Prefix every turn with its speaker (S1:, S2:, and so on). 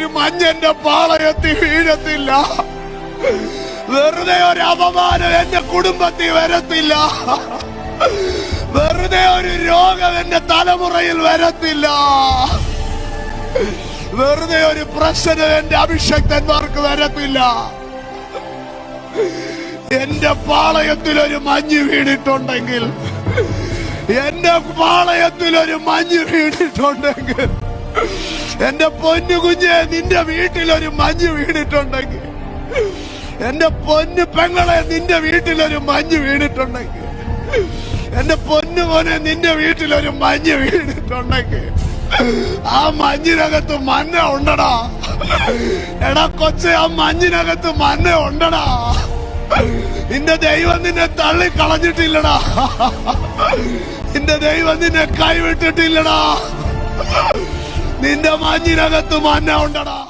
S1: ഒരു മഞ്ഞന്റെ പാളയത്തിൽ വീഴത്തില്ല. വെറുതെ ഒരു അപമാനം എന്റെ കുടുംബത്തിൽ വരത്തില്ല. വെറുതെ ഒരു രോഗം എന്റെ തലമുറയിൽ വരത്തില്ല. വെറുതെ ഒരു പ്രശ്നം എന്റെ അഭിഷക്തന്മാർക്ക് വരത്തില്ല. എന്റെ പാളയത്തിൽ ഒരു മഞ്ഞ് വീണിട്ടുണ്ടെങ്കിൽ എന്റെ പാളയത്തിൽ ഒരു മഞ്ഞ് വീണിട്ടുണ്ടെങ്കിൽ എന്റെ പൊന്നു കുഞ്ഞെ നിന്റെ വീട്ടിൽ ഒരു മഞ്ഞ് വീണിട്ടുണ്ടെങ്കിൽ. എന്റെ പൊന്നു പെങ്ങളെ നിന്റെ വീട്ടിൽ ഒരു മഞ്ഞ് വീണിട്ടുണ്ടെങ്കിൽ. എന്റെ പൊന്നു മോനെ നിന്റെ വീട്ടിൽ ഒരു മഞ്ഞ് വീണിട്ടുണ്ടെങ്കിൽ. ആ മഞ്ഞിനകത്ത് മഞ്ഞ ഉണ്ടടാ. എടാ കൊച്ചെ ആ മഞ്ഞിനകത്ത് മഞ്ഞ ഉണ്ടടാ. നിന്റെ ദൈവം നിന്നെ തള്ളി കളഞ്ഞിട്ടില്ലടാ നിന്റെ ദൈവം നിന്നെ കൈവിട്ടിട്ടില്ലടാ. നിന്റെ മഞ്ഞിനകത്ത് മഞ്ഞ ഉണ്ടടാ.